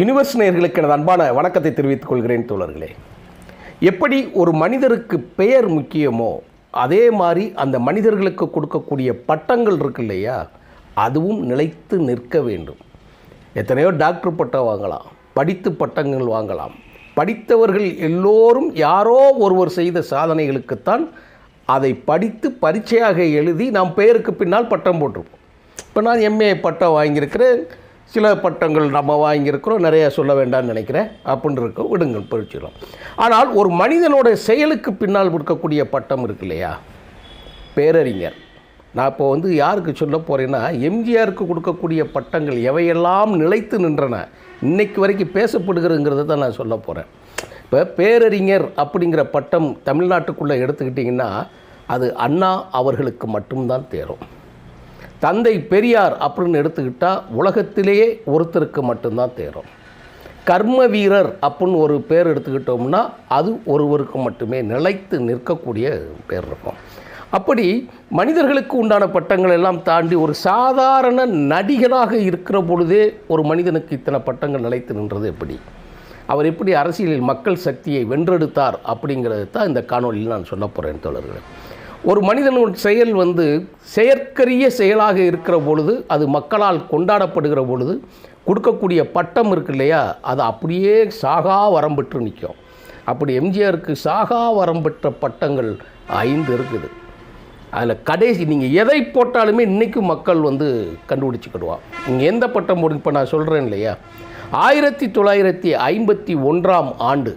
Universe நேயர்களுக்கு எனது அன்பான வணக்கத்தை தெரிவித்துக் கொள்கிறேன் தோழர்களே. எப்படி ஒரு மனிதருக்கு பெயர் முக்கியமோ அதே மாதிரி அந்த மனிதர்களுக்கு கொடுக்கக்கூடிய பட்டங்கள் இருக்கு இல்லையா அதுவும் நிலைத்து நிற்க வேண்டும். எத்தனையோ டாக்டர் பட்டம் வாங்கலாம் படித்து பட்டங்கள் வாங்கலாம். படித்தவர்கள் எல்லோரும் யாரோ ஒருவர் செய்த சாதனைகளுக்குத்தான் அதை படித்து பரீட்சையாக எழுதி நாம் பெயருக்கு பின்னால் பட்டம் போட்டிருப்போம். இப்போ நான் எம்ஏ பட்டம் வாங்கியிருக்கிறேன். சில பட்டங்கள் நம்ம வாங்கியிருக்கிறோம் நிறைய சொல்ல வேண்டாம்னு நினைக்கிறேன். அப்படின்னு இருக்க விடுங்கள் பரிச்சிடும் ஆனால் ஒரு மனிதனோட செயலுக்கு பின்னால் இருக்கக்கூடிய பட்டம் இருக்கு இல்லையா? பேரறிஞர். நான் இப்போ வந்து யாருக்கு சொல்ல போகிறேன்னா எம்ஜிஆருக்கு கொடுக்கக்கூடிய பட்டங்கள் எவையெல்லாம் நிலைத்து நின்றன இன்னைக்கு வரைக்கும் பேசப்படுகிறதுங்கிறத தான் நான் சொல்ல போகிறேன் இப்போ பேரறிஞர் அப்படிங்கிற பட்டம் தமிழ்நாட்டுக்குள்ளே எடுத்துக்கிட்டிங்கன்னா அது அண்ணா அவர்களுக்கு மட்டும்தான் தேரும். தந்தை பெரியார் அப்படின்னு எடுத்துக்கிட்டால் உலகத்திலேயே ஒருத்தருக்கு மட்டும்தான் தேரும். கர்ம வீரர் அப்படின்னு ஒரு பேர் எடுத்துக்கிட்டோம்னா அது ஒருவருக்கு மட்டுமே நிலைத்து நிற்கக்கூடிய பேர் இருக்கும். அப்படி மனிதர்களுக்கு உண்டான பட்டங்கள் எல்லாம் தாண்டி ஒரு சாதாரண நடிகராக இருக்கிற பொழுதே ஒரு மனிதனுக்கு இத்தனை பட்டங்கள் நிலைத்து நின்றது எப்படி? அவர் எப்படி அரசியலில் மக்கள் சக்தியை வென்றெடுத்தார் அப்படிங்கிறது தான் இந்த காணொலியில் நான் சொல்ல போகிறேன் தோழர்களே. ஒரு மனிதனுடைய செயல் வந்து செயற்கரிய செயலாக இருக்கிற பொழுது அது மக்களால் கொண்டாடப்படுகிற பொழுது கொடுக்கக்கூடிய பட்டம் இருக்கு இல்லையா அது அப்படியே சாகா வரம்பெற்று நிற்கும். அப்படி எம்ஜிஆருக்கு சாகா வரம்பெற்ற பட்டங்கள் ஐந்து இருக்குது. அதில் கடைசி நீங்கள் எதை போட்டாலுமே இன்றைக்கும் மக்கள் வந்து கண்டுபிடிச்சிக்கிடுவான் நீங்கள் எந்த பட்டம் போடுங்க இப்போ நான் சொல்கிறேன் இல்லையா ஆயிரத்தி தொள்ளாயிரத்தி ஐம்பத்தி ஒன்றாம் ஆண்டு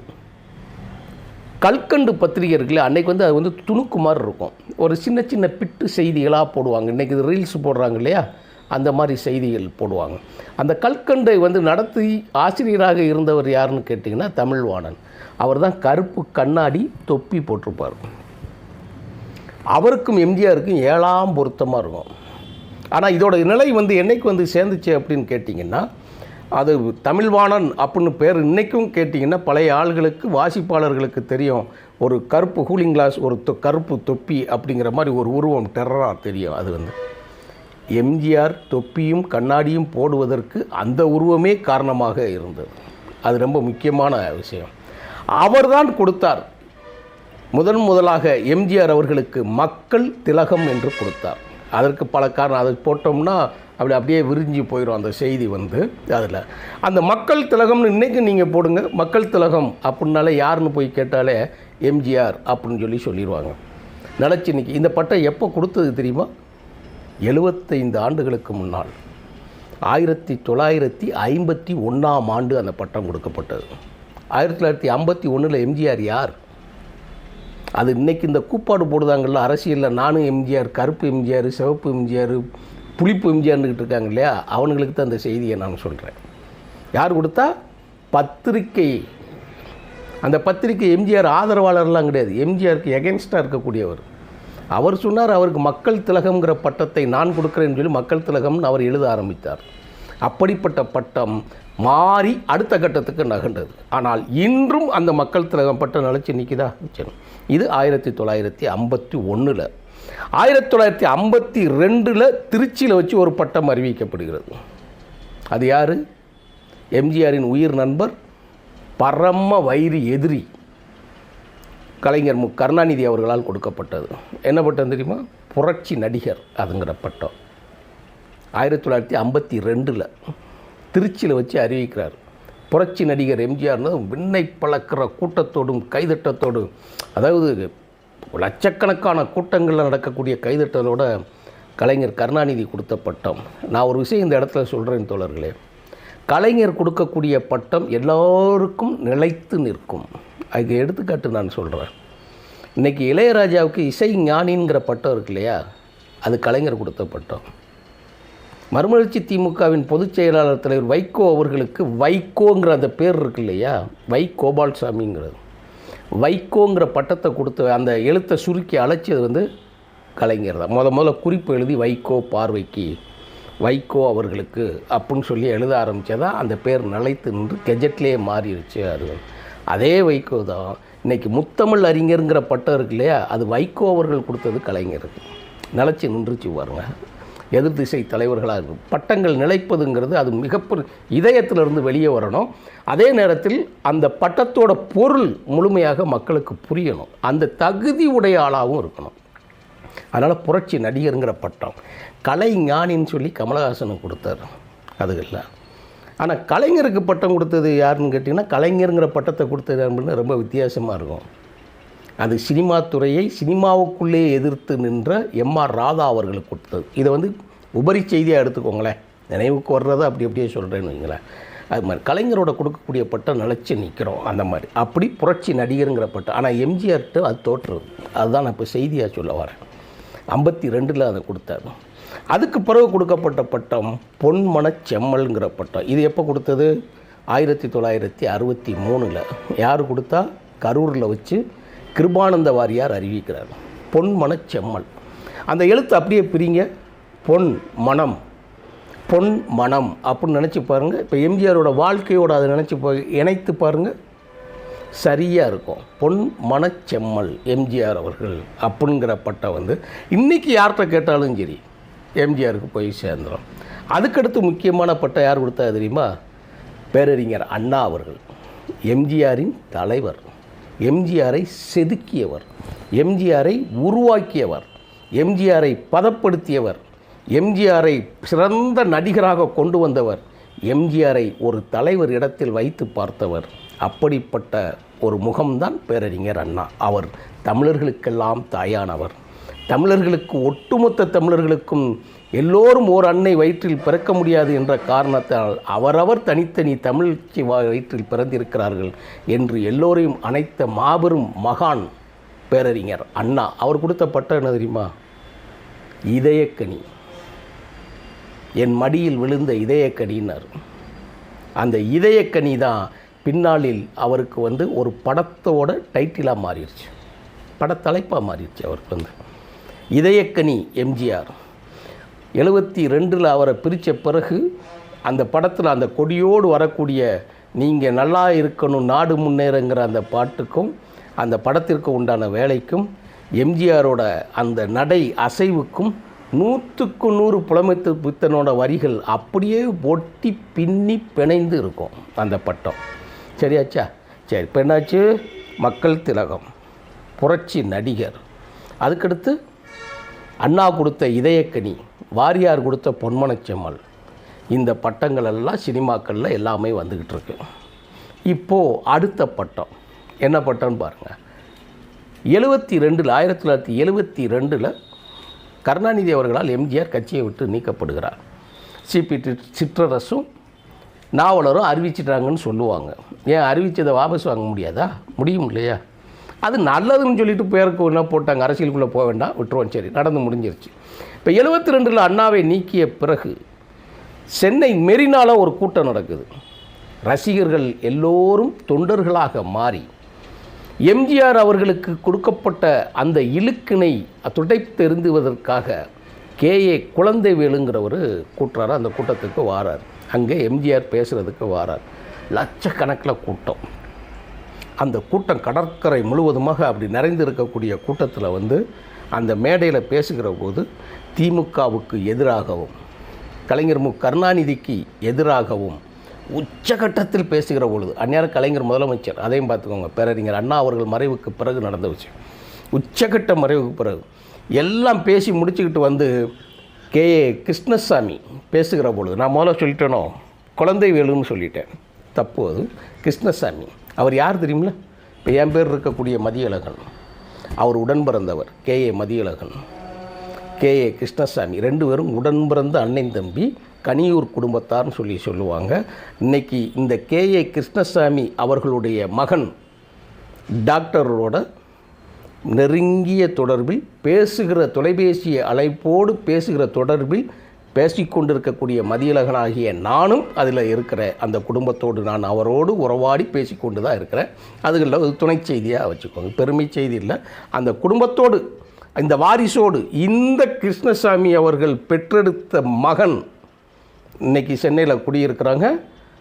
கல்கண்டு பத்திரிகை இருக்குல்ல வந்து அது வந்து துணுக்கு மாதிரி இருக்கும் ஒரு சின்ன சின்ன பிட்டு செய்திகளாக போடுவாங்க. இன்றைக்கி இது ரீல்ஸ் போடுறாங்க இல்லையா? அந்த மாதிரி செய்திகள் போடுவாங்க. அந்த கல்கண்டை வந்து நடத்தி ஆசிரியராக இருந்தவர் யாருன்னு கேட்டிங்கன்னா தமிழ்வாணன். அவர் தான் கருப்பு கண்ணாடி தொப்பி போட்டிருப்பார். அவருக்கும் எம்ஜிஆருக்கும் ஏழாம் பொருத்தமாக இருக்கும். ஆனால் இதோட நிலை வந்து என்னைக்கு வந்து சேர்ந்துச்சு அப்படின்னு கேட்டிங்கன்னா அது தமிழ்வாணன் அப்படின்னு பேர் இன்றைக்கும் கேட்டிங்கன்னா பழைய ஆள்களுக்கு வாசிப்பாளர்களுக்கு தெரியும். ஒரு கருப்பு கூலிங் கிளாஸ் ஒரு தொ கருப்பு தொப்பி அப்படிங்கிற மாதிரி ஒரு உருவம் டெரராக தெரியும் அது வந்து. எம்ஜிஆர் தொப்பியும் கண்ணாடியும் போடுவதற்கு அந்த உருவமே காரணமாக இருந்தது. அது ரொம்ப முக்கியமான விஷயம். அவர்தான் கொடுத்தார். முதன் முதலாக எம்ஜிஆர் அவர்களுக்கு மக்கள் திலகம் என்று கொடுத்தார். அதற்கு பல காரணம். அதை போட்டோம்னா அப்படி அப்படியே விரிஞ்சு போயிடும் அந்த செய்தி வந்து அதில். அந்த மக்கள் திலகம்னு இன்றைக்கி நீங்கள் போடுங்க. மக்கள் திலகம் அப்படின்னாலே யாருன்னு போய் கேட்டாலே எம்ஜிஆர் அப்படின்னு சொல்லி சொல்லிடுவாங்க நிலச்சினிக்கு இந்த பட்டம் எப்போ கொடுத்தது தெரியுமா? எழுபத்தைந்து ஆண்டுகளுக்கு முன்னால். ஆயிரத்தி தொள்ளாயிரத்தி ஐம்பத்தி ஒன்றாம் ஆண்டு அந்த பட்டம் கொடுக்கப்பட்டது. ஆயிரத்தி தொள்ளாயிரத்தி ஐம்பத்தி ஒன்றில் எம்ஜிஆர் யார்? அது இன்னைக்கு இந்த கூப்பாடு போடுதாங்கல்ல அரசியலில் நானும் எம்ஜிஆர் கருப்பு எம்ஜிஆர் சிவப்பு எம்ஜிஆர் புளிப்பு எம்ஜிஆர்னுக்கிட்டு இருக்காங்க இல்லையா? அவனுங்களுக்கு தான் அந்த செய்தியை நான் சொல்கிறேன் யார் கொடுத்தா? பத்திரிக்கை அந்த பத்திரிக்கை எம்ஜிஆர் ஆதரவாளர்லாம் கிடையாது. எம்ஜிஆருக்கு எகென்ஸ்டாக இருக்கக்கூடியவர். அவர் சொன்னார் அவருக்கு மக்கள் திலகம்ங்கிற பட்டத்தை நான் கொடுக்குறேன்னு சொல்லி மக்கள் திலகம்னு அவர் எழுத ஆரம்பித்தார். அப்படிப்பட்ட பட்டம் மாறி அடுத்த கட்டத்துக்கு நகர்ந்தது. ஆனால் இன்றும் அந்த மக்கள் திலகம் பட்டம் நிலச்சி நிற்கிதா இது ஆயிரத்தி தொள்ளாயிரத்தி ஐம்பத்தி ஒன்றில் ஆயிரத்தி தொள்ளாயிரத்தி ஐம்பத்தி ரெண்டில் திருச்சியில் வச்சு ஒரு பட்டம் அறிவிக்கப்படுகிறது. அது யார்? எம்ஜிஆரின் உயிர் நண்பர் பரம வைரி எதிரி கலைஞர் மு. கருணாநிதி அவர்களால் கொடுக்கப்பட்டது. என்ன பட்டம் தெரியுமா? புரட்சி நடிகர் அதுங்கிற பட்டம். ஆயிரத்தி தொள்ளாயிரத்தி ஐம்பத்தி ரெண்டில் திருச்சியில் வச்சு அறிவிக்கிறார். புரட்சி நடிகர் எம்ஜிஆர்னு விண்ணை பழக்கிற கூட்டத்தோடும் கைதட்டத்தோடும் அதாவது லட்சக்கணக்கான கூட்டங்களில் நடக்கக்கூடிய கைதட்டலோட கலைஞர் கருணாநிதி கொடுத்த பட்டம். நான் ஒரு விஷயம் இந்த இடத்துல சொல்கிறேன் தோழர்களே. கலைஞர் கொடுக்கக்கூடிய பட்டம் எல்லோருக்கும் நிலைத்து நிற்கும். அதுக்கு எடுத்துக்காட்டு நான் சொல்கிறேன் இன்றைக்கி இளையராஜாவுக்கு இசை ஞானிங்கிற பட்டம் இருக்கு இல்லையா? அது கலைஞர் கொடுத்த பட்டம். மறுமலர்ச்சி திமுகவின் பொதுச் செயலாளர் தலைவர் வைகோ அவர்களுக்கு வைகோங்கிற அந்த பேர் இருக்கு இல்லையா? வை கோபால்சாமிங்கிறது வைகோங்கிற பட்டத்தை கொடுத்த அந்த எழுத்தை சுருக்கி அழைச்சது வந்து கலைஞர் தான். முத முதல்ல குறிப்பு எழுதி வைகோ பார்வைக்கு வைகோ அவர்களுக்கு அப்படின்னு சொல்லி எழுத ஆரம்பித்ததா அந்த பேர் நிலைத்து நின்று கெஜெட்லேயே மாறிடுச்சு அது. அதே வைகோ தான். இன்றைக்கி முத்தமிழ் அறிஞருங்கிற பட்டம் இருக்கு இல்லையா? அது வைகோ அவர்கள் கொடுத்தது கலைஞருக்கு. நிலச்சி நின்றுச்சு பாருங்கள் எதிர் திசை தலைவர்களாக இருக்கும். பட்டங்கள் நிலைப்பதுங்கிறது அது மிகப்பெரிய இதயத்திலிருந்து வெளியே வரணும். அதே நேரத்தில் அந்த பட்டத்தோட பொருள் முழுமையாக மக்களுக்கு புரியணும். அந்த தகுதி உடைய ஆளாகவும் இருக்கணும். அதனால் புரட்சி நடிகருங்கிற பட்டம். கலை ஞானின்னு சொல்லி கொடுத்தார். அது இல்லை. ஆனால் கலைஞருக்கு பட்டம் கொடுத்தது யாருன்னு கேட்டிங்கன்னா கலைஞருங்கிற பட்டத்தை கொடுத்தது அப்படின்னு ரொம்ப வித்தியாசமாக இருக்கும். அது சினிமா துறையை சினிமாவுக்குள்ளே எதிர்த்து நின்ற எம்ஆர் ராதா அவர்களுக்கு கொடுத்தது. இதை வந்து உபரி செய்தியாக எடுத்துக்கோங்களேன். நினைவுக்கு வர்றதை அப்படி அப்படியே சொல்கிறேன்னு வைங்களேன். அது மாதிரி கலைஞரோட கொடுக்கக்கூடிய பட்டம் நிலச்சி நிற்கிறோம் அந்த மாதிரி. அப்படி புரட்சி நடிகருங்கிற பட்டம் ஆனால் எம்ஜிஆர்கிட்ட அது தோற்றுறது அதுதான் நான் இப்போ செய்தியாக சொல்ல வரேன். ஐம்பத்தி ரெண்டில் அதை கொடுத்தாரு. அதுக்கு பிறகு கொடுக்கப்பட்ட பட்டம் பொன்மன செம்மல்ங்கிற பட்டம். இது எப்போ கொடுத்தது? ஆயிரத்தி தொள்ளாயிரத்தி அறுபத்தி மூணில். யார் கொடுத்தா? கரூரில் வச்சு கிருபானந்த வாரியார் அறிவிக்கிறார். பொன் செம்மல் அந்த எழுத்து அப்படியே பிரிங்க. பொன் மனம். பொன் மனம் அப்படின்னு நினச்சி பாருங்கள் இப்போ எம்ஜிஆரோட வாழ்க்கையோட அதை நினச்சி பா இணைத்து பாருங்கள் சரியாக இருக்கும். பொன் மனச்செம்மல் எம்ஜிஆர் அவர்கள் அப்படிங்கிற பட்டம் வந்து இன்றைக்கி யார்கிட்ட கேட்டாலும் சரி எம்ஜிஆருக்கு போய் சேர்ந்துடும் அதுக்கடுத்து முக்கியமான பட்டம் யார் கொடுத்தா தெரியுமா? பேரறிஞர் அண்ணா அவர்கள். எம்ஜிஆரின் தலைவர். எம்ஜிஆரை செதுக்கியவர் எம்ஜிஆரை உருவாக்கியவர் எம்ஜிஆரை பதப்படுத்தியவர் எம்ஜிஆரை சிறந்த நடிகராக கொண்டு வந்தவர் எம்ஜிஆரை ஒரு தலைவர் இடத்தில் வைத்து பார்த்தவர். அப்படிப்பட்ட ஒரு முகம்தான் பேரறிஞர் அண்ணா. அவர் தமிழர்களுக்கெல்லாம் தாயானவர். தமிழர்களுக்கு ஒட்டுமொத்த தமிழர்களுக்கும் எல்லோரும் ஓர் அன்னை வயிற்றில் பிறக்க முடியாது என்ற காரணத்தால் அவரவர் தனித்தனி தமிழ்ச்சி வா- வயிற்றில் பிறந்திருக்கிறார்கள் என்று எல்லோரையும் அனைத்த மாபெரும் மகான் பேரறிஞர் அண்ணா. அவர் கொடுத்த பட்டம் என்ன தெரியுமா? இதயக்கனி. என் மடியில் விழுந்த இதயக்கனின்னார். அந்த இதயக்கனி தான் பின்னாளில் அவருக்கு வந்து ஒரு படத்தோட டைட்டிலாக மாறிடுச்சு. படத்தலைப்பாக மாறிடுச்சு அவருக்கு வந்து. இதயக்கனி எம்ஜிஆர். எழுபத்தி ரெண்டில் அவரை பிரித்த பிறகு அந்த படத்தில் அந்த கொடியோடு வரக்கூடிய நீங்கள் நல்லா இருக்கணும் நாடு முன்னேறுங்கிற அந்த பாட்டுக்கும் அந்த படத்திற்கு உண்டான வேலைக்கும் எம்ஜிஆரோட அந்த நடை அசைவுக்கும் நூற்றுக்கு நூறு புலமைத்து புத்தனோட வரிகள் அப்படியே ஒட்டி பின்னி பிணைந்து இருக்கும் அந்த பட்டம். சரியாச்சா சரி இப்போ என்னாச்சு? மக்கள் திலகம் புரட்சி நடிகர். அதுக்கடுத்து அண்ணா கொடுத்த இதயக்கனி வாரியார் கொடுத்த பொன்மனச்செம்மல். இந்த பட்டங்கள் எல்லாம் சினிமாக்களில் எல்லாமே வந்துக்கிட்டு இருக்கு. இப்போது அடுத்த பட்டம். என்ன பட்டம்னு பாருங்கள் எழுபத்தி ரெண்டில் ஆயிரத்தி தொள்ளாயிரத்தி எழுபத்தி ரெண்டில் கருணாநிதி அவர்களால் எம்ஜிஆர் கட்சியை விட்டு நீக்கப்படுகிறார். சிபி டி- சிற்றரசும் நாவலரும் அறிவிச்சிட்டாங்கன்னு சொல்லுவாங்க. ஏன் அறிவித்ததை வாபஸ் வாங்க முடியாதா? முடியும் இல்லையா அது நல்லதுன்னு சொல்லிட்டு பேருக்கு என்ன போட்டாங்க. அரசியலுக்குள்ளே போக வேண்டாம். விட்டுருவோம். சரி நடந்து முடிஞ்சிருச்சு. இப்போ எழுபத்தி ரெண்டில் அண்ணாவை நீக்கிய பிறகு சென்னை மெரினால ஒரு கூட்டம் நடக்குது. ரசிகர்கள் எல்லோரும் தொண்டர்களாக மாறி எம்ஜிஆர் அவர்களுக்கு கொடுக்கப்பட்ட அந்த இழுக்கினை துடைத்தெருந்துவதற்காக கே. ஏ. குழந்தைவேலுங்கிறவர் கூட்டுறாரு. அந்த கூட்டத்துக்கு வாரார். அங்கே எம்ஜிஆர் பேசுகிறதுக்கு வாரார். லட்சக்கணக்கில் கூட்டம். அந்த கூட்டம் கடற்கரை முழுவதுமாக அப்படி நிறைந்து இருக்கக்கூடிய கூட்டத்தில் வந்து அந்த மேடையில் பேசுகிற போது திமுகவுக்கு எதிராகவும் கலைஞர் மு. கருணாநிதிக்கு எதிராகவும் உச்சகட்டத்தில் பேசுகிற பொழுது அந்நேரம் கலைஞர் முதலமைச்சர் அதையும் பார்த்துக்கோங்க பேரறிஞர் அண்ணா அவர்கள் மறைவுக்கு பிறகு நடந்த விஷயம். உச்சகட்ட மறைவுக்கு பிறகு எல்லாம் பேசி முடிச்சுக்கிட்டு வந்து கே. ஏ. கிருஷ்ணசாமி பேசுகிற பொழுது நான் முதல்ல சொல்லிட்டேனோ குழந்தை வேலுன்னு சொல்லிட்டேன். தப்பு அது. கிருஷ்ணசாமி அவர் யார் தெரியுமில்ல? இப்போ என் பேர் இருக்கக்கூடிய மதியழகன். அவர் உடன் பிறந்தவர் K. A. Mathiyazhagan. K. A. Krishnasamy. ரெண்டு பேரும் உடன் பிறந்த அண்ணன் தம்பி கனியூர் குடும்பத்தார்னு சொல்லி சொல்லுவாங்க. இன்னைக்கு இந்த கே. ஏ. கிருஷ்ணசாமி அவர்களுடைய மகன் டாக்டரோட நெருங்கிய தொடர்பில் பேசுகிற தொலைபேசிய அழைப்போடு பேசுகிற தொடர்பில் பேசிக்கொண்டிருக்கக்கூடிய மதியழகனாகிய நானும் அதில் இருக்கிற அந்த குடும்பத்தோடு நான் அவரோடு உறவாடி பேசிக்கொண்டு தான் இருக்கிறேன். அதுகளில் ஒரு துணை செய்தியாக வச்சுக்கோங்க. பெருமை செய்தி இல்லை. அந்த குடும்பத்தோடு இந்த வாரிசோடு இந்த கிருஷ்ணசாமி அவர்கள் பெற்றெடுத்த மகன் இன்னைக்கு சென்னையில் குடியிருக்கிறாங்க.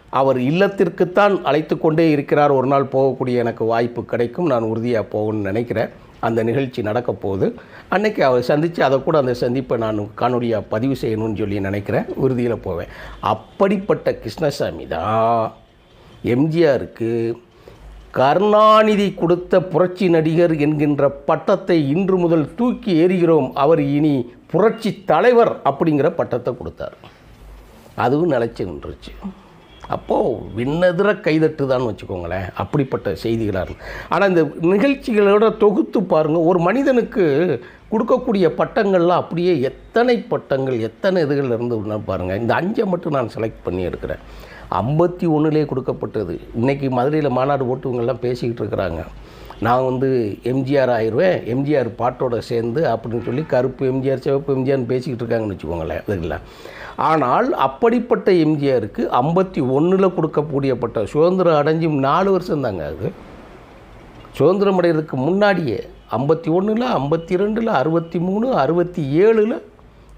அவர் இல்லத்திற்குத்தான் அழைத்து கொண்டே இருக்கிறார். ஒரு நாள் போகக்கூடிய எனக்கு வாய்ப்பு கிடைக்கும். நான் உறுதியாக போகணும்னு நினைக்கிறேன். அந்த நிகழ்ச்சி நடக்க போகுது. அன்னைக்கு அவர் சந்தித்து அதை கூட அந்த சந்திப்பை நான் காணொலியாக பதிவு செய்யணும்னு சொல்லி நினைக்கிறேன். உறுதியில் போவேன். அப்படிப்பட்ட கிருஷ்ணசாமி தான் எம்ஜிஆருக்கு கருணாநிதி கொடுத்த புரட்சி நடிகர் என்கின்ற பட்டத்தை இன்று முதல் தூக்கி எறிகிறோம். அவர் இனி புரட்சி தலைவர் அப்படிங்கிற பட்டத்தை கொடுத்தார். அதுவும் நிலச்சி நின்றுச்சு. அப்போது விண்ணெதிர கைதட்டுதான்னு வச்சுக்கோங்களேன் அப்படிப்பட்ட செய்திகளாக இருக்கும் ஆனால் இந்த நிகழ்ச்சிகளோட தொகுத்து பாருங்கள் ஒரு மனிதனுக்கு கொடுக்கக்கூடிய பட்டங்கள்லாம் அப்படியே எத்தனை பட்டங்கள் எத்தனை இதுகள் இருந்து பாருங்கள் இந்த அஞ்சை மட்டும் நான் செலக்ட் பண்ணி எடுக்கிறேன். ஐம்பத்தி ஒன்றுலேயே கொடுக்கப்பட்டது. இன்றைக்கி மதுரையில் மாநாடு ஓட்டுவங்கள்லாம் பேசிக்கிட்டு இருக்கிறாங்க. நான் வந்து எம்ஜிஆர் ஆயிடுவேன் எம்ஜிஆர் பாட்டோட சேர்ந்து அப்படின்னு சொல்லி கருப்பு எம்ஜிஆர் சிவப்பு எம்ஜிஆர்னு பேசிக்கிட்டு இருக்காங்கன்னு வச்சுக்கோங்களேன் அதுல ஆனால் அப்படிப்பட்ட எம்ஜிஆருக்கு ஐம்பத்தி ஒன்றில் கொடுக்கக்கூடியப்பட்ட சுதந்திரம் அடைஞ்சும் நாலு வருஷம் தாங்க அது. சுதந்திரம் அடைகிறதுக்கு முன்னாடியே ஐம்பத்தி ஒன்றில் ஐம்பத்தி ரெண்டில் அறுபத்தி மூணு அறுபத்தி ஏழில்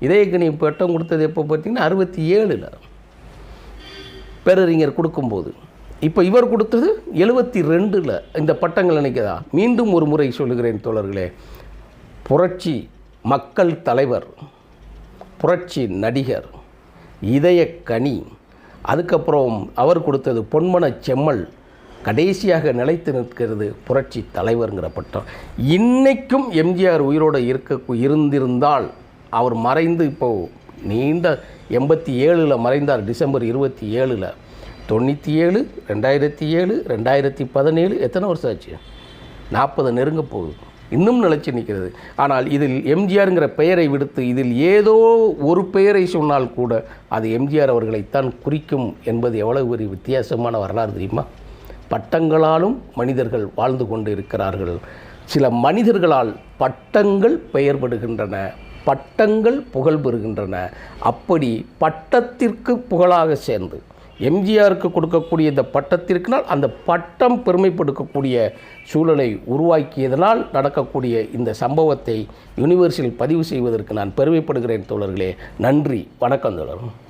இதயக்கணி பட்டம் கொடுத்தது எப்போ பார்த்தீங்கன்னா அறுபத்தி ஏழில். பேரறிஞர் கொடுக்கும்போது. இப்போ இவர் கொடுத்தது எழுபத்தி ரெண்டில் இந்த பட்டங்கள் நினைக்கதா? மீண்டும் ஒரு முறை சொல்லுகிறேன் தோழர்களே. புரட்சி மக்கள் தலைவர் புரட்சி நடிகர் இதயக்கனி அதுக்கப்புறம் அவர் கொடுத்தது பொன்மன செம்மல் கடைசியாக நிலைத்து நிற்கிறது புரட்சி தலைவருங்கிற பட்டம். இன்றைக்கும் எம்ஜிஆர் உயிரோடு இருக்க இருந்திருந்தால் அவர் மறைந்து இப்போது நீண்ட எண்பத்தி ஏழில் மறைந்தார் டிசம்பர் இருபத்தி ஏழில். தொண்ணூற்றி ஏழு ரெண்டாயிரத்தி ஏழு ரெண்டாயிரத்தி பதினேழு எத்தனை வருஷம் ஆச்சு? நாற்பது நெருங்க போகுது. இன்னும் நிலைச்சு நிற்கிறது. ஆனால் இதில் எம்ஜிஆருங்கிற பெயரை விடுத்து இதில் ஏதோ ஒரு பெயரை சொன்னால் கூட அது எம்ஜிஆர் அவர்களைத்தான் குறிக்கும் என்பது எவ்வளவு ஒரு வித்தியாசமான வரலாறு தெரியுமா? பட்டங்களாலும் மனிதர்கள் வாழ்ந்து கொண்டு இருக்கிறார்கள் சில மனிதர்களால் பட்டங்கள் பெயர்படுகின்றன பட்டங்கள் புகழ் பெறுகின்றன அப்படி பட்டத்திற்கு புகழாக சேர்ந்து எம்ஜிஆருக்கு கொடுக்கக்கூடிய இந்த பட்டத்திற்கினால் அந்த பட்டம் பெருமைப்படுத்தக்கூடிய சூழலை உருவாக்கியதனால் நடக்கக்கூடிய இந்த சம்பவத்தை யூனிவர்சில் பதிவு செய்வதற்கு நான் பெருமைப்படுகிறேன் தோழர்களே. நன்றி. வணக்கம் தோழர்.